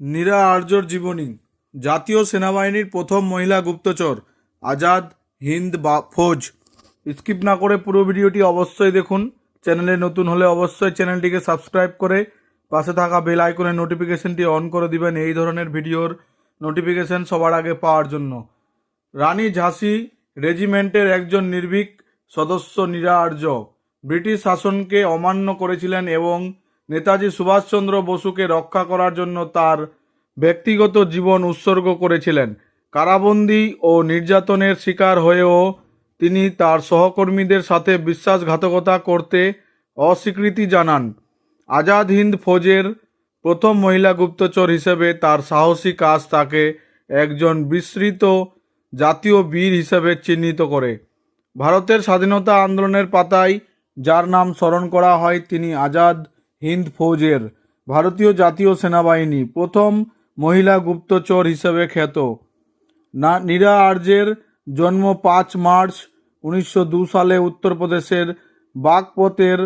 নীরা আর্যর জীবনী। জাতীয় সেনাবাহিনীর প্রথম মহিলা গুপ্তচর, আজাদ হিন্দ বা ফৌজ। স্কিপ না করে পুরো ভিডিওটি অবশ্যই দেখুন। চ্যানেলে নতুন হলে অবশ্যই চ্যানেলটিকে সাবস্ক্রাইব করে পাশে থাকা বেল আইকনের নোটিফিকেশনটি অন করে দিবেন এই ধরনের ভিডিওর নোটিফিকেশন সবার আগে পাওয়ার জন্য। রানী ঝাঁসি রেজিমেন্টের একজন নির্ভীক সদস্য নীরা আর্য। ব্রিটিশ শাসনকে অমান্য করেছিলেন এবং নেতাজি সুভাষচন্দ্র বসুকে রক্ষা করার জন্য তার ব্যক্তিগত জীবন উৎসর্গ করেছিলেন। কারাবন্দী ও নির্যাতনের শিকার হয়েও তিনি তার সহকর্মীদের সাথে বিশ্বাসঘাতকতা করতে অস্বীকৃতি জানান। আজাদ হিন্দ ফৌজের প্রথম মহিলা গুপ্তচর হিসেবে তার সাহসী কাজ তাকে একজন বিস্তৃত জাতীয় বীর হিসেবে চিহ্নিত করে। ভারতের স্বাধীনতা আন্দোলনের পাতায় যার নাম স্মরণ করা হয়, তিনি আজাদ হিন্দ ফৌজের ভারতীয় জাতীয় সেনাবাহিনী প্রথম মহিলা গুপ্তচর হিসেবে খ্যাত। না, নীরা আর্যের জন্ম পাঁচ মার্চ উনিশশো সালে উত্তরপ্রদেশের বাগপতের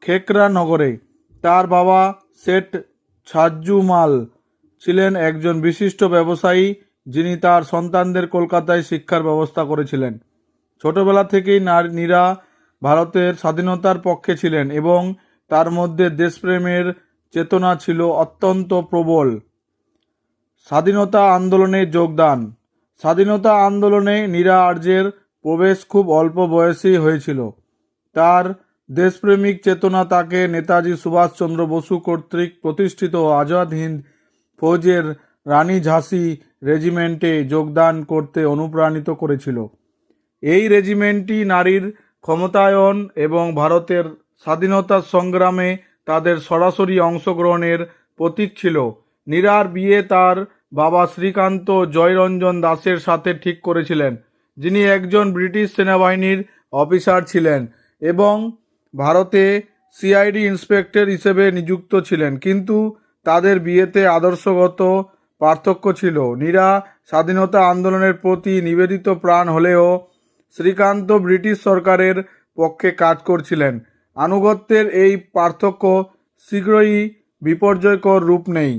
খেকরা নগরে। তার বাবা শেঠ ছাজ্জু মাল ছিলেন একজন বিশিষ্ট ব্যবসায়ী যিনি তার সন্তানদের কলকাতায় শিক্ষার ব্যবস্থা করেছিলেন। ছোটবেলা থেকেই নীরা ভারতের স্বাধীনতার পক্ষে ছিলেন এবং তার মধ্যে দেশপ্রেমের চেতনা ছিল অত্যন্ত প্রবল। স্বাধীনতা আন্দোলনে যোগদান। স্বাধীনতা আন্দোলনে নীরা আর্যের প্রবেশ খুব অল্প বয়সেই হয়েছিল। তার দেশপ্রেমিক চেতনা তাকে নেতাজি সুভাষচন্দ্র বসু কর্তৃক প্রতিষ্ঠিত আজাদ হিন্দ ফৌজের রানী ঝাঁসি রেজিমেন্টে যোগদান করতে অনুপ্রাণিত করেছিল। এই রেজিমেন্টটি নারীর ক্ষমতায়ন এবং ভারতের স্বাধীনতা সংগ্রামে তাদের সরাসরি অংশগ্রহণের প্রতীক ছিল। নীরার বিয়ে তার বাবা শ্রীকান্ত জয়রঞ্জন দাসের সাথে ঠিক করেছিলেন, যিনি একজন ব্রিটিশ সেনাবাহিনীর অফিসার ছিলেন এবং ভারতে সিআইডি ইন্সপেক্টর হিসেবে নিযুক্ত ছিলেন। কিন্তু তাদের বিয়েতে আদর্শগত পার্থক্য ছিল। নীরা স্বাধীনতা আন্দোলনের প্রতি নিবেদিত প্রাণ হলেও শ্রীকান্ত ব্রিটিশ সরকারের পক্ষে কাজ করছিলেন। আনুগত্যের এই পার্থক্য শীঘ্রই বিপর্যয়কর রূপ নেই।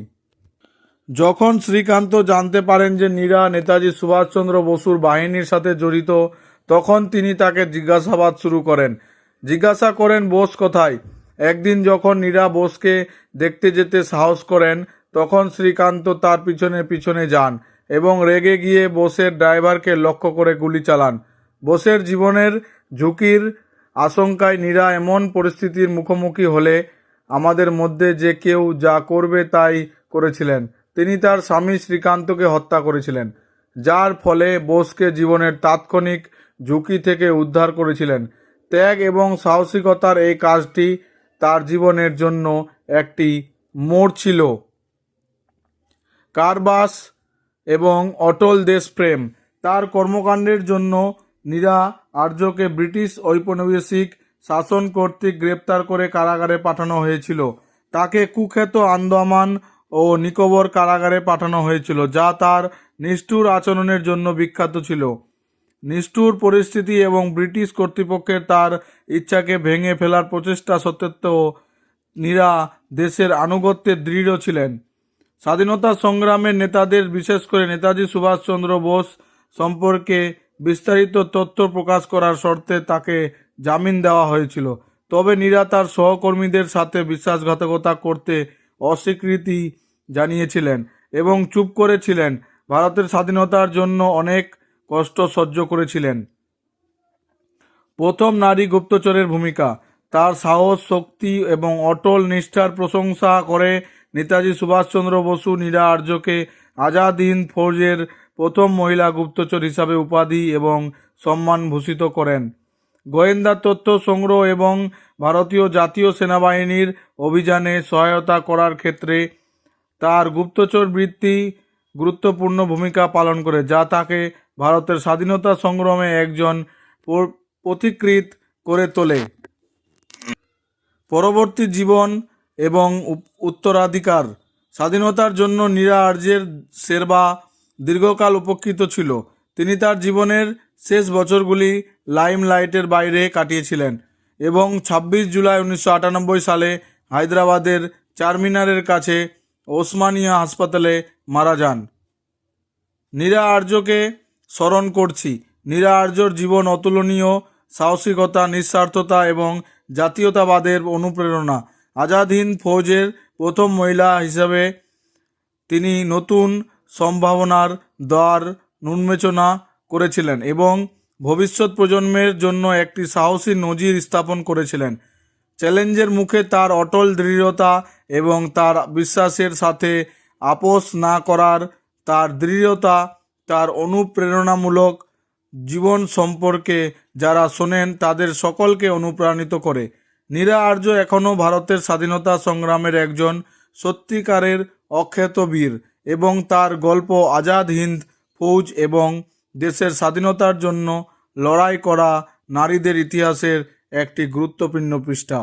যখন শ্রীকান্ত জানতে পারেন যে নীরা নেতাজি সুভাষচন্দ্র বসুর বাহিনীর সাথে জড়িত, তখন তিনি তাকে জিজ্ঞাসাবাদ শুরু করেন। জিজ্ঞাসা করেন, বোস কোথায়? একদিন যখন নীরা বোসকে দেখতে যেতে সাহস করেন, তখন শ্রীকান্ত তার পিছনে পিছনে যান এবং রেগে গিয়ে বোসের ড্রাইভারকে লক্ষ্য করে গুলি চালান। বোসের জীবনের ঝুঁকির আশঙ্কায় নীরা এমন পরিস্থিতির মুখোমুখি হলে আমাদের মধ্যে যে কেউ যা করবে তাই করেছিলেন। তিনি তার স্বামী শ্রীকান্তকে হত্যা করেছিলেন, যার ফলে বোসকে জীবনের তাৎক্ষণিক ঝুঁকি থেকে উদ্ধার করেছিলেন। ত্যাগ এবং সাহসিকতার এই কাজটি তার জীবনের জন্য একটি মোড় ছিল। কারবাস এবং অটল দেশপ্রেম তার কর্মকাণ্ডের জন্য নীরা আর্যকে ব্রিটিশ ঔপনিবেশিক শাসন কর্তৃক গ্রেপ্তার করে কারাগারে পাঠানো হয়েছিল। তাকে কুখ্যাত আন্দামান ও নিকোবর কারাগারে পাঠানো হয়েছিল, যা তার নিষ্ঠুর আচরণের জন্য বিখ্যাত ছিল। নিষ্ঠুর পরিস্থিতি এবং ব্রিটিশ কর্তৃপক্ষের তার ইচ্ছাকে ভেঙে ফেলার প্রচেষ্টা সত্ত্বেও নীরা দেশের আনুগত্যে দৃঢ় ছিলেন। স্বাধীনতা সংগ্রামের নেতাদের, বিশেষ করে নেতাজি সুভাষচন্দ্র বোস সম্পর্কে বিস্তারিত তথ্য প্রকাশ করার শর্তে তাকে জামিন দেওয়া হয়েছিল। তবে নীরা তার সহকর্মীদের সাথে বিশ্বাসঘাতকতা করতে অস্বীকৃতি জানিয়েছিলেন এবং চুপ করেছিলেন। ভারতের স্বাধীনতার জন্য অনেক কষ্ট সহ্য করেছিলেন। প্রথম নারী গুপ্তচরের ভূমিকা। তার সাহস, শক্তি এবং অটল নিষ্ঠার প্রশংসা করে নেতাজি সুভাষচন্দ্র বসু নীরা আর্যকে আজাদ হিন্দ ফৌজের প্রথম মহিলা গুপ্তচর হিসাবে উপাধি এবং সম্মান ভূষিত করেন। গোয়েন্দা তথ্য সংগ্রহ এবং ভারতীয় জাতীয় সেনাবাহিনীর অভিযানে সহায়তা করার ক্ষেত্রে তার গুপ্তচর বৃত্তি গুরুত্বপূর্ণ ভূমিকা পালন করে, যা তাকে ভারতের স্বাধীনতা সংগ্রামে একজন প- পথিকৃৎ করে তোলে। পরবর্তী জীবন এবং উত্তরাধিকার, স্বাধীনতার জন্য নীরা আর্যের সেরবা দীর্ঘকাল উপকৃত ছিল। তিনি তার জীবনের শেষ বছরগুলি লাইমলাইটের বাইরে কাটিয়েছিলেন এবং ছাব্বিশ জুলাই উনিশশো আটানব্বই সালে হায়দ্রাবাদের চারমিনারের কাছে ওসমানিয়া হাসপাতালে মারা যান। নীরা আর্যকে স্মরণ করছি। নীরা আর্যর জীবন অতুলনীয়, সাহসিকতা, নিঃস্বার্থতা এবং জাতীয়তাবাদের অনুপ্রেরণা। আজাদ হিন্দ ফৌজের প্রথম মহিলা হিসাবে তিনি নতুন সম্ভাবনার দ্বার উন্মোচনা করেছিলেন এবং ভবিষ্যৎ প্রজন্মের জন্য একটি সাহসী নজির স্থাপন করেছিলেন। চ্যালেঞ্জের মুখে তার অটল দৃঢ়তা এবং তার বিশ্বাসের সাথে আপোষ না করার তার দৃঢ়তা, তার অনুপ্রেরণামূলক জীবন সম্পর্কে যারা শোনেন তাদের সকলকে অনুপ্রাণিত করে। নীরা আর্য এখনও ভারতের স্বাধীনতা সংগ্রামের একজন সত্যিকারের অখ্যাত বীর। এবং তার গল্প আজাদ হিন্দ, ফৌজ এবং দেশের স্বাধীনতার জন্য লড়াই করা নারীদের ইতিহাসের একটি গুরুত্বপূর্ণ পৃষ্ঠা।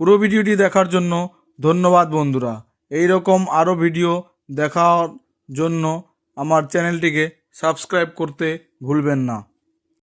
পুরো ভিডিওটি দেখার জন্য ধন্যবাদ বন্ধুরা। এই রকম আরও ভিডিও দেখার জন্য আমার চ্যানেলটিকে সাবস্ক্রাইব করতে ভুলবেন না।